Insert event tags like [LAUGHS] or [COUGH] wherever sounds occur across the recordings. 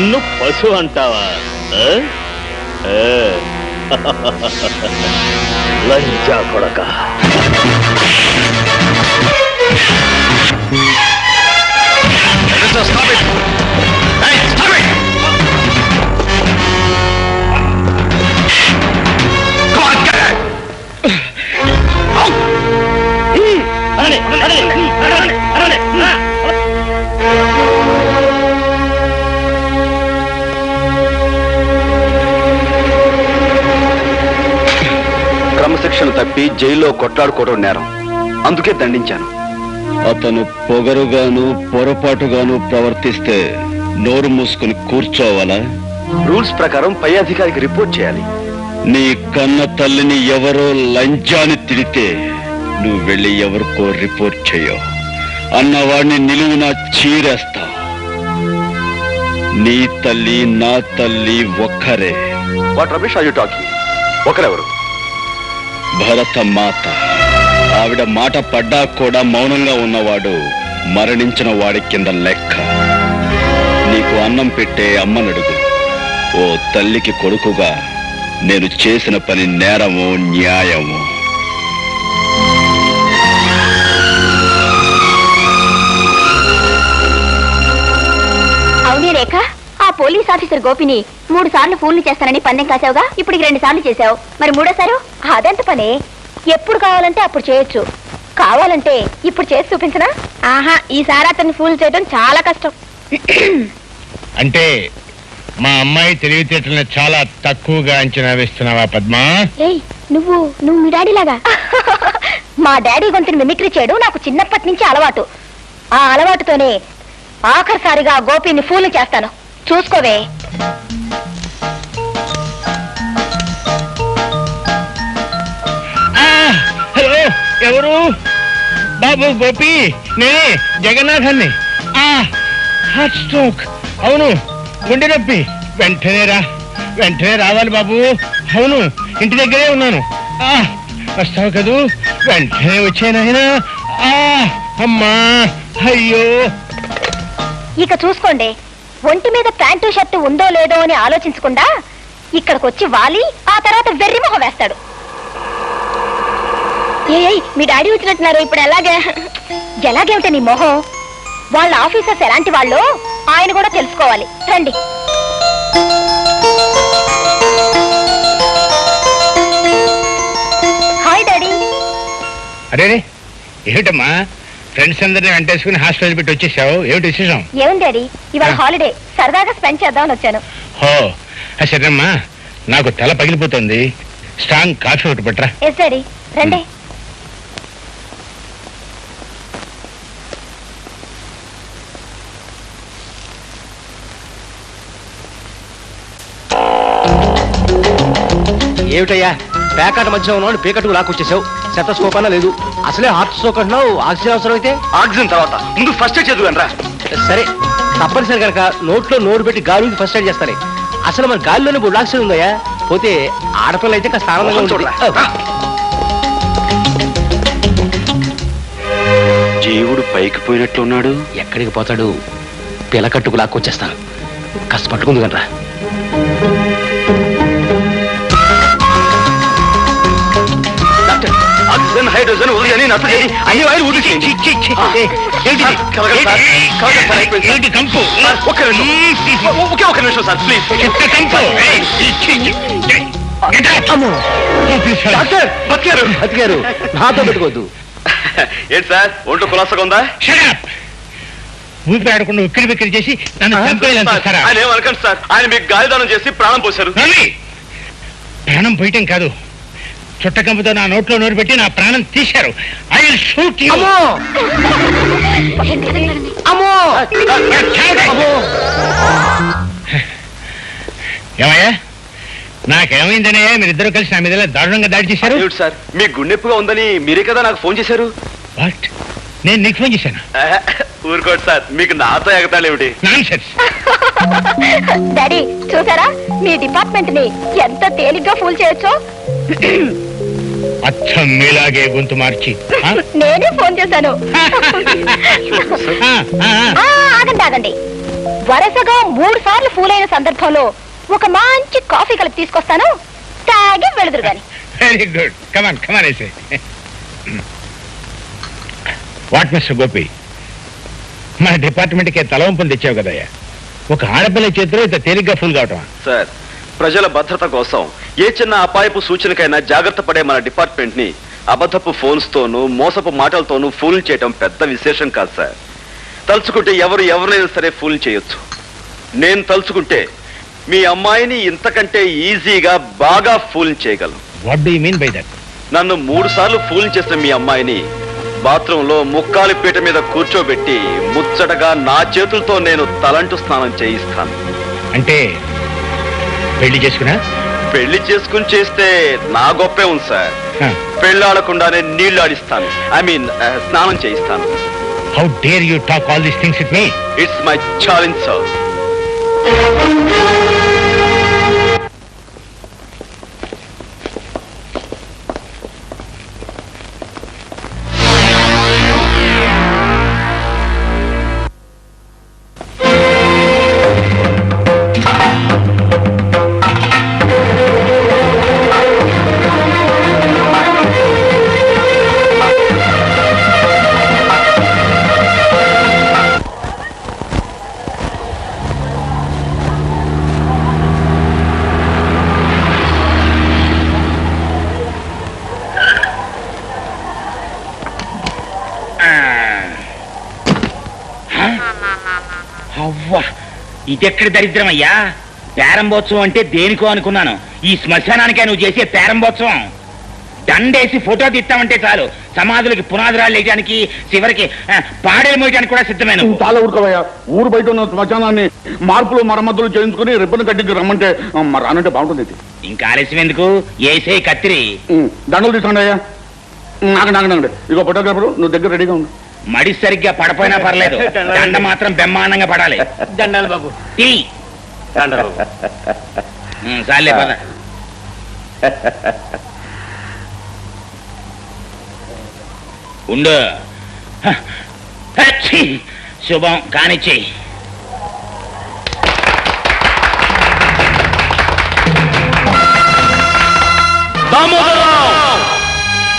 నన్ను పశు అంటావా? ఆ? [LAUGHS] లంచా కొడక. తప్పి జైల్లో కొట్లాడుకోవడం నేరం. అందుకే దండించాను. అతను పొగరుగాను పొరపాటుగాను ప్రవర్తిస్తే నోరు మూసుకుని కూర్చోవాలా? రూల్స్ ప్రకారం పై అధికారికి రిపోర్ట్ చేయాలి. నీ కన్న తల్లిని ఎవరో లంచాన్ని తిడితే నువ్వు వెళ్ళి ఎవరికో రిపోర్ట్ చేయవు అన్నవాడిని నిలువున చీరేస్తా. నీ తల్లి నా తల్లి ఒక్కరే. What Ramesh are you talking ఒకరెవరు? Bharata Mata ఆవిడ మాట పడ్డా కూడా మౌనంగా ఉన్నవాడు మరణించిన వాడి కింద లెక్క. నీకు అన్నం పెట్టే అమ్మనడుగు. ఓ తల్లికి కొడుకుగా నేను చేసిన పని నేరము న్యాయము? అవునే రేఖ. పోలీస్ ఆఫీసర్ గోపిని మూడు సార్లు ఫోన్లు చేస్తానని పందెం కాసావుగా ఇప్పుడు రెండు సార్లు చేశావు. మరి మూడోసారు? అదెంత పని. ఎప్పుడు కావాలంటే అప్పుడు చేయొచ్చు. కావాలంటే ఇప్పుడు చేసి చూపించనా? ఆహా ఈసారి అతన్ని ఫూల్ చేయడం చాలా కష్టం. అంటే మా అమ్మాయి తెలివితేటలను చాలా తక్కువగా అంచనా వేస్తున్నావా పద్మా? ఏయ్ నువ్వు నువ్వు మీ డాడీ లాగా? మా డాడీ గొంతుని మిమిక్రీ చేయడం నాకు చిన్నప్పటి నుంచి అలవాటు. ఆ అలవాటుతోనే ఆఖరిసారిగా గోపిని ఫూల్ చేస్తాను. చూసుకోవే. హలో ఎవరు? బాబు గోపి నేనే జగన్నాథాన్ని. హార్ట్ స్ట్రోక్ అవును గుండె నొప్పి. వెంటనే రా వెంటనే రావాలి బాబు. అవును ఇంటి దగ్గరే ఉన్నాను. వస్తావు కదూ? వెంటనే వచ్చానాయనా అమ్మా అయ్యో. ఇక చూసుకోండి. ఒంటి మీద ప్యాంటు షర్టు ఉందో లేదో అని ఆలోచించకుండా ఇక్కడికి వచ్చి వాలి ఆ తర్వాత వెర్రి మొహం వేస్తాడు. ఏ మీ డాడీ వచ్చినట్టున్నారు ఇప్పుడు ఎలాగే? ఎలాగేమిటే నీ మొహం? వాళ్ళ ఆఫీసర్స్ ఎలాంటి వాళ్ళు ఆయన కూడా తెలుసుకోవాలి. రండి. Hi daddy. అరే ఏమిటమ్మా? ఫ్రెండ్స్ అందరిని వెంటేసుకుని హాస్పిటల్ పెట్టి వచ్చేసావు. ఏమిటి విశేషం? ఏముంది డాడీ ఇవాళ హాలిడే సరదాగా స్పెండ్ చేద్దామని వచ్చాను. హో ఆ సరేమ్మా నాకు తల పగిలిపోతుంది. స్ట్రాంగ్ కాఫీ ఒకటి పట్రా ఎస్ డాడీ రండి. ఏమిటయ్యా? పేకాట మధ్య ఉన్నాడు పీకట్టుకు లాక్కొచ్చేసావు. శతస్కోప్ అన్నా లేదు. అసలే హార్ట్ స్ట్రోక్ అంటున్నావు. ఆక్సిజన్ అవసరం అయితే? ఆక్సిజన్ తర్వాత. ముందు ఫస్ట్ ఎయిడ్ చదువు రా సరే తప్పనిసరి కనుక నోట్లో నోరు పెట్టి గాలికి ఫస్ట్ ఎయిడ్ చేస్తానే. అసలు మన గాలిలోనే బుడ్ ఆక్సిజన్ ఉందయ్యా పోతే ఆడపిల్ల అయితే కాస్త ఆనందంగా ఉంటుంది. జీవుడు పైకి పోయినట్లున్నాడు ఎక్కడికి పోతాడు? పిలకట్టుకు లాక్కొచ్చేస్తాను. కాస్త పట్టుకుంది కనరా కలగదు సార్. కలగదు సార్, అయిపోయింది సార్. ఏంటి కంపు ఒక్క నిమిషం ఒకే నిమిషం సార్ ప్లీజ్ కంపు. డాక్టర్ బతికారు బతికారు నాతో పెట్టుకోవద్దు ఏంటి సార్ ఒంట్లో కులాసగా ఉందా ఉక్కిరి బిక్కిరి చేసి నన్ను ఆయన ఏమనకండి సార్ ఆయన మీకు గాలిదానం చేసి ప్రాణం పోశారు! ప్రాణం పోయటం కాదు చుట్టకంపుతో నా నోట్లో నోరు పెట్టి నా ప్రాణం తీశారు. ఐ విల్ షూట్ యు అమ్మో! అమ్మో! అమ్మో! ఏమయ్యా? నాకేమైందనే మీరిద్దరు కలిసి నా మీద దారుణంగా దాడి చేశారు? సార్? మీకు గుండెప్పుగా ఉందని మీరే కదా నాకు ఫోన్ చేశారు? వాట్? నేను నీకు ఫోన్ చేశాను? ఊరుకోండి సార్. మీకు నాతో ఎగతాళి ఏమిటి? డాడీ చూసారా? మీ డిపార్ట్మెంట్ని ఎంత తేలిగ్గా ఫూల్ చేయొచ్చో? అచ్చం మీలాగే గొంతు మార్చి? [LAUGHS] నేనే ఫోన్ చేశాను. [LAUGHS] ఆ, ఆ, ఆ. ఆ, ఆగండి ఆగండి. వరుసగా మూడు సార్లు ఫూల్ అయిన సందర్భంలో ఒక మంచి కాఫీ కలిపి తీసుకొస్తాను. తాగి వెళుదురు గాని. Very good come on come on వేసే వాట్ మిస్టర్ గోపి మన డిపార్ట్మెంట్కి తలవంపులు తెచ్చావు కదయ్యా. ఒక ఆడపిల్ల చేతిలో ఇంత తేలిగ్గా ఫుల్ కావటం సార్ ప్రజల భద్రత కోసం ఏ చిన్న అపాయపు సూచనకైనా జాగ్రత్త పడే మన డిపార్ట్మెంట్ని అబద్ధపు ఫోన్స్ తోనూ మోసపు మాటలతోనూ ఫూల్ చేయటం పెద్ద విశేషం కాదు సార్. తలుచుకుంటే ఎవరు ఎవరినైనా సరే ఫూల్ చేయొచ్చు. నేను తలుచుకుంటే మీ అమ్మాయిని ఇంతకంటే ఈజీగా బాగా ఫూల్ చేయగలను. What do mean by that నన్ను మూడు సార్లు ఫూల్ చేసిన మీ అమ్మాయిని బాత్రూంలో ముక్కాలి పీట మీద కూర్చోబెట్టి ముచ్చటగా నా చేతులతో నేను తలంటు స్నానం చేయిస్తాను. అంటే పెళ్ళి చేసుకున్నా? పెళ్ళి చేసుకుని చేస్తే నా గొప్పే ఉంది సార్. పెళ్ళాడకుండానే నీళ్ళు ఆడిస్తాను ఐ మీన్ స్నానం చేయిస్తాను. How dare you talk all these things with me it's my challenge sir అవ్వా ఇదెక్కడి దరిద్రమయ్యా? పేరంబోత్సవం అంటే దేనికో అనుకున్నాను. ఈ శ్మశానానికే నువ్వు చేసే పేరంబోత్సవం. దండేసి ఫోటో తీస్తామంటే చాలు. సమాధులకి పునాదురాలు వేయడానికి చివరికి పాడేలు మోయడానికి కూడా సిద్ధమే నువ్వు చాలా ఊరుకోవయ్యా ఊరు బయట ఉన్న శ్మశానాన్ని మార్పులు మరమ్మతులు చేయించుకుని రిబ్బన్ కట్టించి రమ్మంటే రానంటే బాగుంటుంది. ఇంకా ఆలస్యం ఎందుకు? ఏసే కత్తిరి. దండలు తీసుకోండి అయ్యా. నాకు నాకు నాకు ఇగో ఫోటోగ్రాఫర్ నువ్వు దగ్గర రెడీగా ఉండు. మడి సరిగ్గా పడపోయినా పర్లేదు. దండ మాత్రం బ్రహ్మాండంగా పడాలి. దండాలు బాబు. తీ ఉమ్, చాలే పద. ఉండు. హ, హచ్చి. శుభం కానిచ్చి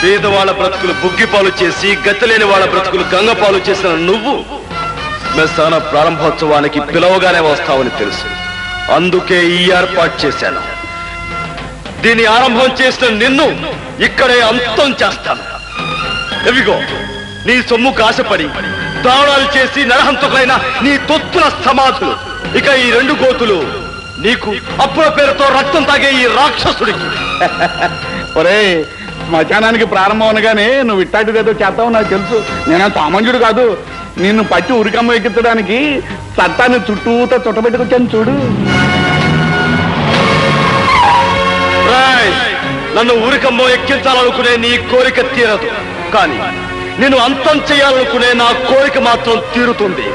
పేదవాళ్ళ బ్రతుకులు బుగ్గిపాలు చేసి గతిలేని వాళ్ళ బ్రతుకులు గంగపాలు చేసిన నువ్వు శ్మశాన ప్రారంభోత్సవానికి పిలవగానే వస్తావని తెలుసు. అందుకే ఈ ఏర్పాటు చేశాను. దీని ఆరంభం చేసిన నిన్ను ఇక్కడే అంతం చేస్తాను. ఎవిగో నీ సొమ్ము కాశపడి దారుణాలు చేసి నరహంతకులైన నీ తొత్తుల సమాధులు. ఇక ఈ రెండు గోతులు నీకు అప్పుల పేరుతో రక్తం తాగే ఈ రాక్షసుడికి. ఒరే శ్మశానానికి ప్రారంభం అనగానే నువ్వు ఇట్టాటి ఏదో చేస్తావు నాకు తెలుసు. నేను సామాన్యుడు కాదు. నిన్ను పట్టి ఉరికమ్మ ఎక్కించడానికి చట్టాన్ని చుట్టూతో చుట్టబెట్టుకొచ్చాను చూడు. రాయ్! నన్ను ఊరికమ్మో ఎక్కించాలనుకునే నీ కోరిక తీరదు. కానీ నేను అంతం చేయాలనుకునే నా కోరిక మాత్రం తీరుతుంది.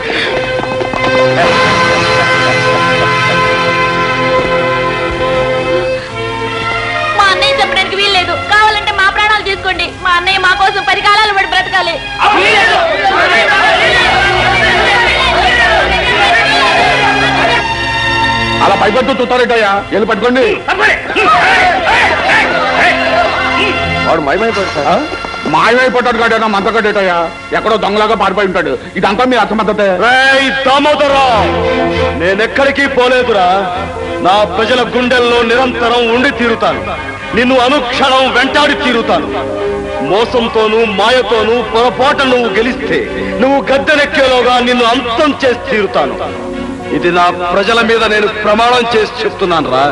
మా అన్నయ్య మా కోసం పది కాలాలు పడి బ్రతకాలి. అలా పైపెట్టు చూస్తారేటయ్యా వెళ్ళి పట్టుకోండి. వాడు ఆ? మాయమైపోతాడు కాడేనా మంతకట్టేటయ్యా ఎక్కడో దొంగలాగా పారిపోయి ఉంటాడు. ఇదంతా మీ అసమర్థతే. దామోదరం నేనెక్కడికి పోలేదురా. నా ప్రజల గుండెల్లో నిరంతరం ఉండి తీరుతాను. నిన్ను అనుక్షణం వెంటాడి తీరుతాను. మోసంతోనూ మాయతోనూ పొరపాటు నువ్వు గెలిస్తే నువ్వు గద్దెనెక్కేలోగా నిన్ను అంతం చేసి తీరుతాను. ఇది నా ప్రజల మీద నేను ప్రమాణం చేసి చెప్తున్నాను రా